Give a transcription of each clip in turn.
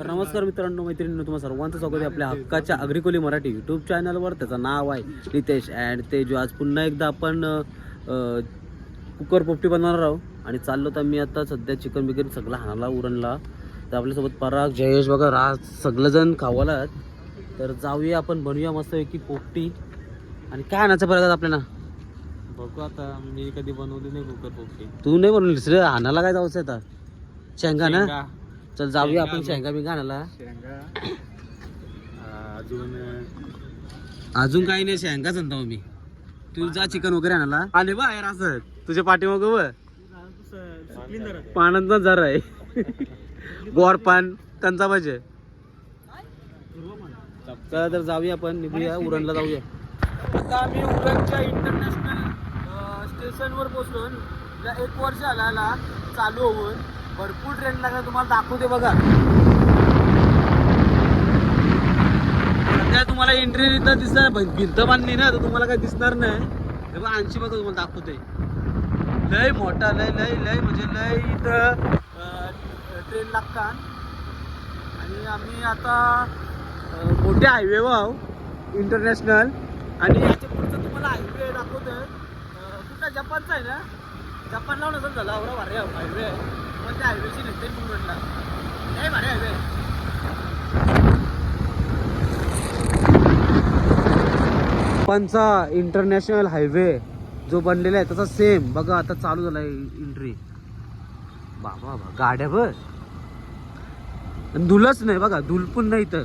तर नमस्कार मित्रांनो मैत्रिणींनो तुम्हाला सर्वांचं स्वागत आहे आपल्या हक्काच्या अग्रिकोली मराठी यूट्यूब चॅनलवर त्याचं नाव आहे नितेश अँड तेजू. आज पुन्हा एकदा आपण कुकर पोपटी बनवणार आहोत. आणि चाललो तर मी आता सध्या चिकन बिकन सगळं हाणाला उरणला. तर आपल्यासोबत पराग जयेश बघा राज सगळंजण खावाला तर जाऊया आपण बनवूया मस्तपैकी पोपटी. आणि काय आणायचं परत आपल्याला? बघू आता मी कधी बनवली नाही कुकर पोपटी. तू नाही बनवलीस रे हाणाला काय जायचं आता? शेंगा ना? चल जाऊया आपण शेंगा बिंगा आणायला. शेंगा अजून अजून काही नाही शेंगाच आणतो मी तू जा चिकन वगैरे आणायला. आले बा यार असं तुझ्या पाठीमाग व पानात जरा आहे. गोड पान त्यांचा पाहिजे. चला तर जाऊया आपण निघूया उरणला जाऊया. आता आम्ही उरणच्या इंटरनॅशनल स्टेशनवर पोहोचलो या एक वर्ष आला. चालू होऊन. भरपूर ट्रेन लागला तुम्हाला दाखवते बघा. सध्या तुम्हाला एंट्री इथं दिसणार भिंत बांधली ना तर तुम्हाला काही दिसणार नाही. हे बघा आणखी बघा तुम्हाला दाखवते. लय मोठा लय लय लय म्हणजे लय इथं ट्रेन लागतात आणि आम्ही आता मोठ्या हायवेवर आहो इंटरनॅशनल आणि याच्या पुढचं तुम्हाला हायवे दाखवतोय. कुठला? जपानचा आहे ना? जपानला नसेल झाला एवढा भारी हायवे आहे. त्या हायवेची निघते म्हणून लय भारी हायवे आहे जपानचा इंटरनॅशनल हायवे जो बनलेला आहे तसा सेम बघा आता चालू झाला एंट्री बाबा बाबा गाड्या आणि धुलच नाही बघा धुल पण नाही तर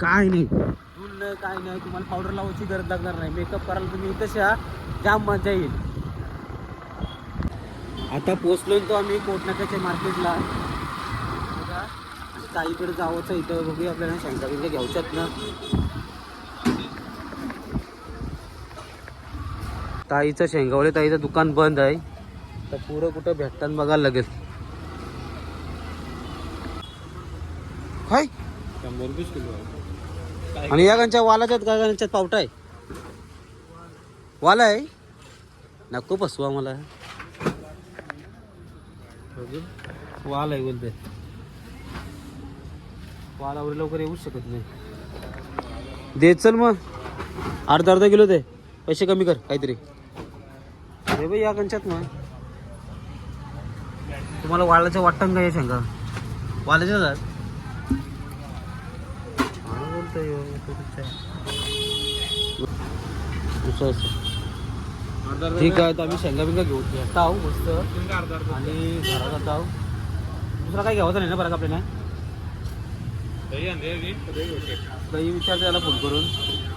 काय नाही. धुल नाही काय नाही. तुम्हाला पावडर लावायची गरज लागणार नाही. मेकअप करायला तुम्ही तशा जाम मजा येईल. आता पोचलोय तो आम्ही कोटनाक्याच्या मार्केटला. ताईकडे जावंच इथं बघूया आपल्याला शंका बिंका घ्यायच्यात ना. ताईचं शेंगावले ताईचं दुकान बंद आहे. तर पुढं कुठं भेटताना बघायला लागेल काय शंभर रुपये किलो आहे. आणि या गांच्या वालाच्यात काय गांच्यात पावटा आहे? वाला आहे? नको बसवा मला वाल आहे बोलते वालावर लवकर येऊच शकत नाही. दे चल मग. अर्धा अर्धा किलो दे. पैसे कमी कर काहीतरी. अरे बाई या कंच्यात मग. तुम्हाला वालाचं वाटतं का या शेंगा वालाच्या जात? बोलतोय आहे? असं. ठीक आहे तर आम्ही शेंगा बिंगा घेऊ घेता आहो मस्त. आणि घरात जात आहो दुसरा काही घ्यायचं नाही ना बरं का आपल्याला? काही विचारते त्याला फोन करून.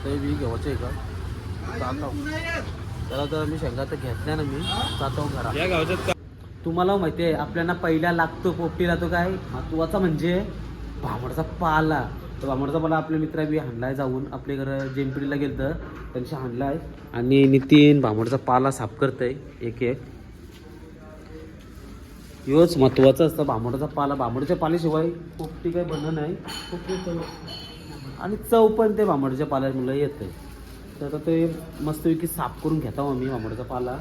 काही बी घ्यायचं आहे का? आहो त्याला तर मी शेंगा तर घेतल्या ना मी. जात घरात. तुम्हाला माहिती आहे आपल्याला पहिला लागतो पोपटीला तो काय? महत्त्वाचा म्हणजे भांबडचा पाला. तर अमरचा पाला आपल्या मित्र बी हाणलाय जाऊन. आपले घरं जेमपिडीला गेलं तर त्यांची हाणलाय. आणि नितीन भांबडचा पाला साफ करतंय. एक एक. योच महत्त्वाचं असतं. भांबडाचा पाला भांबडच्या पाल्याशिवाय पोपटी काही बनणं नाही. पोपटी चव आणि चव पण ते भांबडच्या पाल्यामुळे येते तर आता ते मस्तपैकी साफ करून घेता आम्ही भांबडाचा पाला.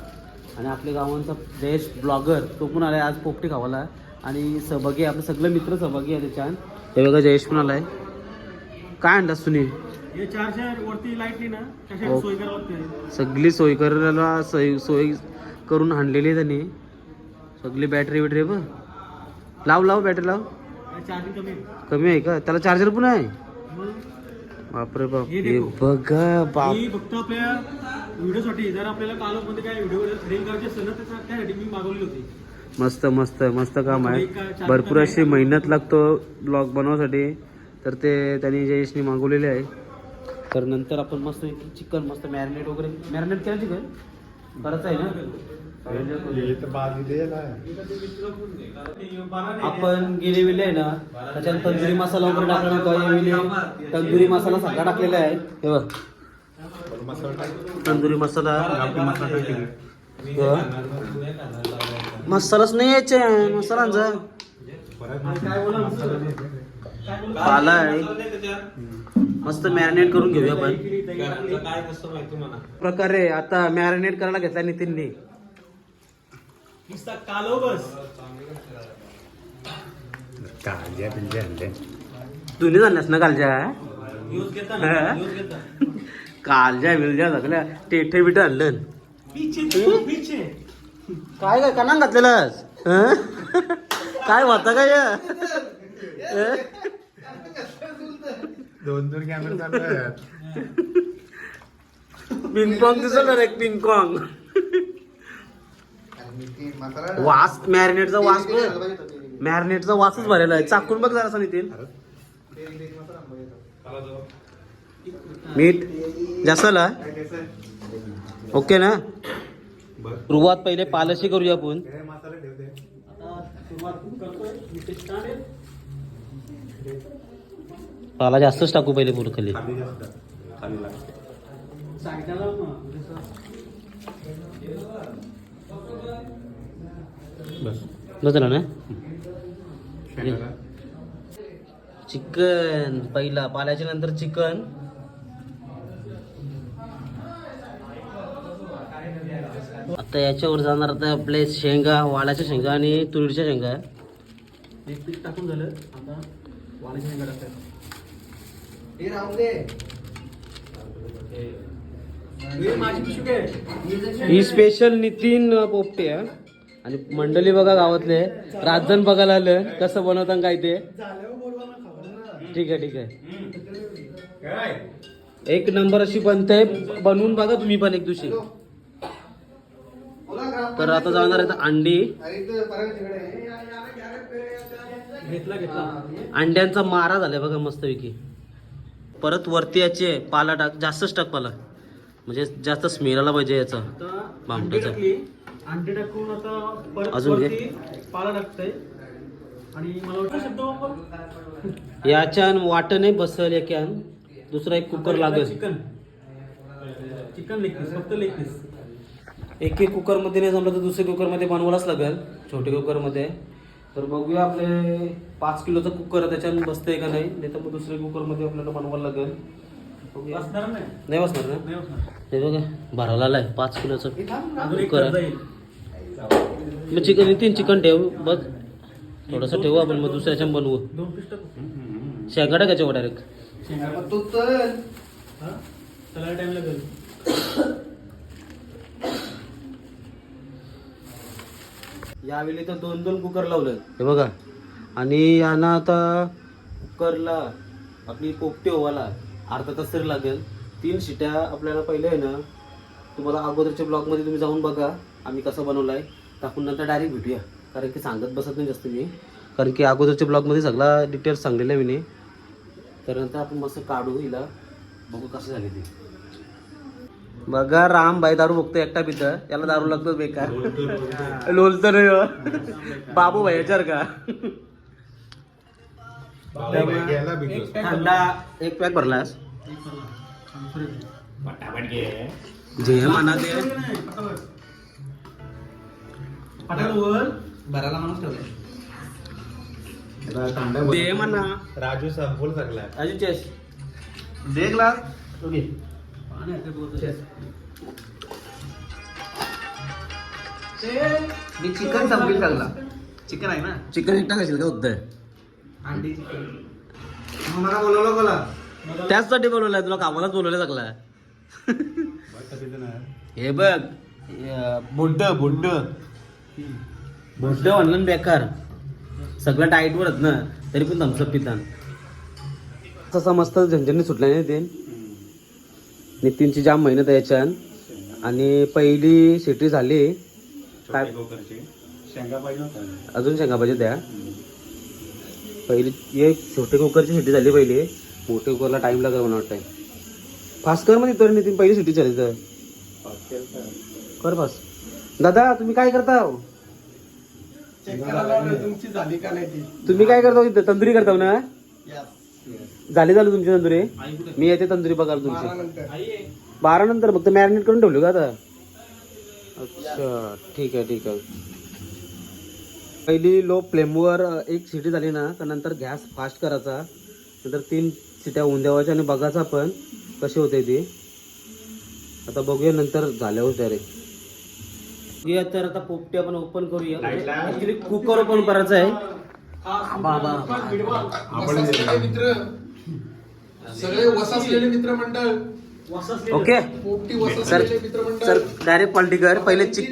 आणि आपल्या गावांचा जयेश ब्लॉगर तो पण आलाय आज पोपटी खावाला. आणि सहभागी आपले सगळे मित्र सहभागी आहे त्याच्यात. हे बघा जयेश पण आलाय. काय आणलास सुनील? हे चारशे वरती लाइट नाही ना हो. सोय करावं लागते? सगळी सोय करायला सोय सोय करून आणलेली आहे त्यांनी. सगळी बॅटरी बिटरी बघ. लाव लाव बॅटरी लाव. चार्जिंग कमी आहे. कमी आहे का? त्याला चार्जर पण आहे? मग? बापरे बाप. हे हे देखो. बघा बाप. मी फक्त आपल्या व्हिडिओसाठी जर आपल्याला कालमध्ये काय व्हिडिओ करायचे असेल ना त्यासाठी मी मागवली होती. मस्त मस्त मस्त काम आहे. भरपूर अशी. मेहनत लागतो ब्लॉग बनवण्यासाठी तर ते त्यांनी जयेशनी मागवलेले आहे. तर नंतर आपण मस्त चिकन मस्त मॅरिनेट वगैरे मॅरिनेट केलं चिकन? बरंच आहे ना? आपण गेले वेळे आहे ना त्याच्यात तंदुरी मसाला वगैरे टाकला नव्हता तंदुरी मसाला सगळा टाकलेला आहे. हे बघ. तंदुरी मसाला. मसालाच नाही यायचे मसालांचा. पाला आहे. मस्त मॅरिनेट करून घेऊया आपण. काय नसतं माहिती मला प्रकारे आता मॅरिनेट करायला घेतला नितीननी. नुसता कालो बस. काळज्या बिलज्या आणल्या. तुम्ही जाणल्यास ना कालच्या? न्यूज घेता हा? ना न्यूज घेता. कालच्या विलज्या सगळ्या टेठे बिठे आणलं. काय काय कना घातलेलास? हं? काय होता काय? दोन दोन कॅमेरे चालू आहेत. पिंकॉंग दिसत रे पिंकॉंग वास मॅरिनेटचा वास मॅरिनेटचा वासच भरेला आहे. चाकून बघ जरासा नितीन. मीठ जास्त आला ओके ना? बरं. सुरुवात पहिले पालशी करूया आपण. मसाला पाला जास्तच टाकू पहिले पूर्ण खाली ना? बस चिकन पहिला पाल्याच्या नंतर चिकन. आता याच्यावर जाणार आता आपले शेंगा वालाच्या शेंगा आणि तुरीच्या शेंगा. एक पीठ टाकून झालं. आता वालाच्या शेंगा टाकतात. हे माझी पिशवी आहे ही स्पेशल नितीन पोपटे आहे. आणि मंडळी बघा गावातले राजन बघायला आलं कसं बनवतात काय ते ठीक आहे ठीक आहे काय एक नंबर अशी बनते बनवून बघा तुम्ही पण एक दिवशी तर आता जाणार आहे अंडी घेतला घेतला अंड्यांचा मारा झालाय बघा मस्तपैकी परत वरती याचे पाला टाक जास्तच टाक पाला. म्हणजे जास्त स्मेल आला पाहिजे याचा. बामट्याचा. टाकली. अंडी टाकून आता परत अजून घे. पाला टाकतंय. आणि मला वाटतं शब्द वापर. याच्यान वाटणे बसल याच्यान दुसरा एक कुकर लागेल. चिकन. चिकन लेग पीस फक्त लेग पीस एक एक कुकरमध्ये नाही जमलं तर दुसऱ्या कुकरमध्ये बनवायलाच लागेल. छोटे कुकरमध्ये. तर बघूया आपले पाच किलोचा कुकर त्याच्यानं बसतंय का नाही? नाही तर मग दुसऱ्या कुकरमध्ये आपल्याला बनवायला लागेल. बसणार नाही नाही बसणार ना? हे बघा भराला आलाय पाच किलोचं कुकर आहे. मग चिकन तीन चिकन ठेव बघ थोडंसं ठेवू आपण मग दुसऱ्याच्या बनवू. शेंगा टाकायच्या डायरेक्ट शेंगा हा? त्याला टाइम लागेल यावेळी तर दोन दोन कुकर लावले हे बघा. आणि यांना आता कुकरला आपली पोपटी व्हायला अर्धा तास तरी लागेल. तीन शिट्या आपल्याला पहिले आहे ना तुम्हाला अगोदरच्या ब्लॉगमध्ये तुम्ही जाऊन बघा आम्ही कसं बनवलं आहे टाकून नंतर डायरेक्ट भेटूया. कारण की सांगत बसत नाही जास्त मी. कारण की अगोदरच्या ब्लॉगमध्ये सगळा डिटेल्स सांगलेला आहे मी. तर नंतर आपण मस्त काढू हिला. बघू कसं झाले ते. बघा राम बाई दारू बघतो एकटा पित. याला दारू लागतो बेकार. लोल तर बाबू भाई याच्यावर का थंडा एक पॅक भरलास? जे म्हणा ते. दे म्हणा. राजू सगळा अजून चेस. दे ग्लास ओके. मी चिकन संपील टाकला चिकन आहे ना? चिकन एकटा खाशील का फक्त अंडी चिकन. मला बोलवलं बोला. त्याचसाठी बोलवलंय तुला कामालाच बोलवलं सगळं. हे बघ बुड्ड बुड्ड बुड्ड म्हणलं ना बेकार. सगळं डाईटवर आहेत ना तरी पण थम्सअप पितान. तसा मस्त झंझणी सुटला नाही ते. नितीनची जाम मेहनत आहे याच्यान आणि पहिली सिटी झाली. काय? शेंगा पाहिजे होता अजून शेंगा पाहिजे द्या पहिली एक छोटे कुकरची सिटी झाली पहिली. मोठ्या कुकरला टाइम लागेल मला वाटतं फास्ट कर मध्ये तर नितीन पहिली सिटी झाली तर. कर फास्ट. दादा तुम्ही काय करता? तुम्ही काय करता? तंदुरी करता ना झाली झाली तुमची तंदुरी? मी येते तंदुरी बघाल तुमची. बारा नंतर फक्त मॅरिनेट करून ठेवली का आता? अच्छा ठीक आहे ठीक आहे. पहिली लो फ्लेमवर एक सिटी झाली ना तर नंतर गॅस फास्ट करायचा. नंतर तीन सिट्या होऊन द्यावायच्या आणि बघायचा पण कशी होते ती. आता बघूया नंतर झाल्यावर डायरेक्ट या तर आता पोपटी आपण ओपन करूया. ऍक्च्युली कुकर ओपन करायचं आहे. आबा आपण सगळे वसासलेले मित्रमंडळ. ओके. पोपटी सर वसासलेले मित्रमंडळ. सर डायरेक्ट पॉलिटी कर पहिले चिक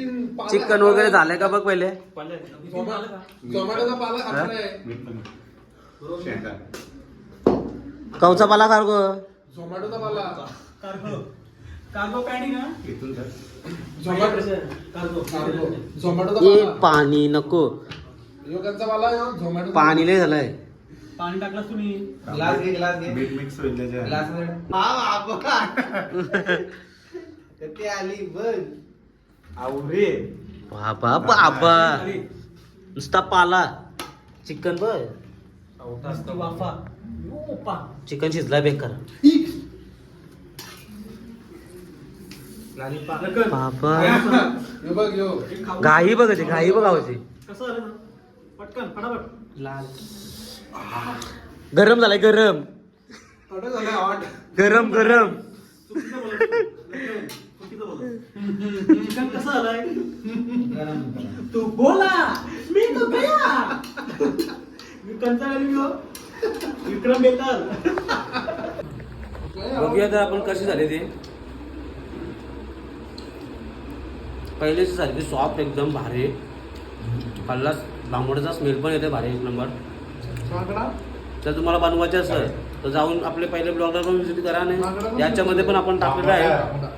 चिकन वगैरे झालंय का बघ पहिले? झोमॅटोचा पाला कवचा पाला खार गो झोमॅटोचा पाला. कार्गो कार्गो पॅडी ना. इथून सर. Zomato cargo cargo. झोमॅटोचा ए पाला. पाणी नको. योगांचा पाला यो झोमॅटो पाणी लय झालंय. पाणी टाकलास तुम्ही ग्लास घे ग्लास घे. मीठ मिक्स होईल त्याच्यात. ग्लास हा बाबा ते आली बघ. आवरे. बाबा बाबा नुसता पाला. चिकन बघ. नुसती वाफा. ओ, पा. चिकन शिजला बेकार. बाबा यो बघ यो. घाई बघायची घाई बघावची कसं झालं पटकन फटाफट. लाल. गरम झालाय गरम. थोडं झालं हॉट गरम गरम. कसं तू बोला. मी तो गया. मी हो. विक्रम बेताल. बघूया तर आपण कशी झाली ते. पहिलेच झाली ती सॉफ्ट एकदम भारी. खाल्ला बांबोडाचा स्मेल पण येते भारी एक नंबर जर तुम्हाला बनवायचं असेल तर जाऊन आपले पहिले ब्लॉगला पण विजिट करा आणि याच्यामध्ये पण आपण टाकलेलं आहे.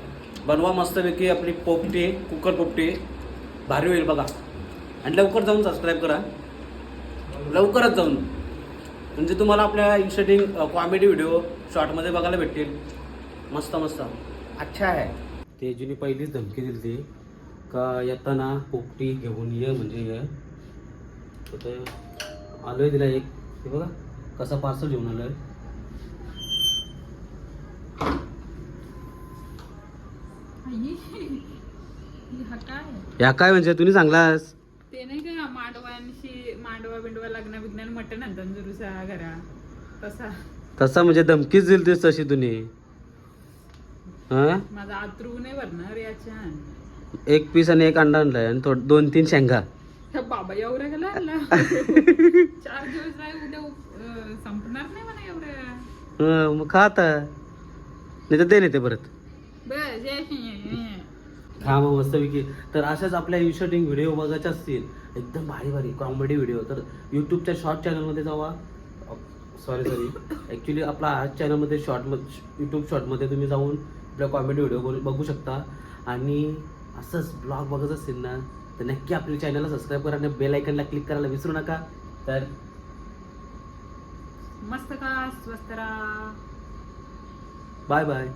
बनवा मस्तपैकी आपली पोपटी कुकर पोपटी. भारी होईल बघा. आणि लवकर जाऊन सबस्क्राईब करा. लवकरच जाऊन. म्हणजे तुम्हाला आपल्या इन्स्टेटिंग कॉमेडी व्हिडिओ शॉर्टमध्ये बघायला भेटतील. मस्त मस्त. अच्छा आहे. तेजुनी पहिलीच धमकी दिली. ती का येताना पोपटी घेऊन ये म्हणजे ये. तर ते आलोय तिला एक. हे बघा कसा पार्सल घेऊन आलोय. हा काय? या काय म्हणजे? तुम्ही सांगलास. ते नाही का मांडवांशी मांडवा बिंडवा लग्न विज्ञान मटण आणतात जुरुसा घरा तसा. तसा म्हणजे धमकीच दिली तीस तशी तुम्ही हा? माझा आतरू नाही भरणार याच्या एक पीस आणि एक अंडा आणलाय आणि थोड दोन तीन शेंगा. बाबा एवढ्या गेला चार दिवस राहील उद्या अं, संपणार नाही म्हणा एवढ्या हं, मग खा आता. नाही तर दे नाही ते परत. बस ये, ये, ये. खा मग मस्तपैकी तर अशाच आपल्या इन्शर्टिंग व्हिडिओ बघायचे असतील एकदम भारी भारी कॉमेडी व्हिडिओ तर यूट्यूबच्या शॉर्ट चॅनलमध्ये जावा. सॉरी सॉरी ॲक्च्युली आपला आज चॅनलमध्ये शॉर्ट यूट्यूब शॉर्टमध्ये तुम्ही जाऊन आपल्या कॉमेडी व्हिडिओ बघू शकता. आणि असंच ब्लॉग बघत असतील ना तर नक्की आपल्या चॅनलला सबस्क्राईब करा आणि बेल आयकनला क्लिक करायला विसरू नका. तर मस्त का? स्वस्त राहा. Bye bye.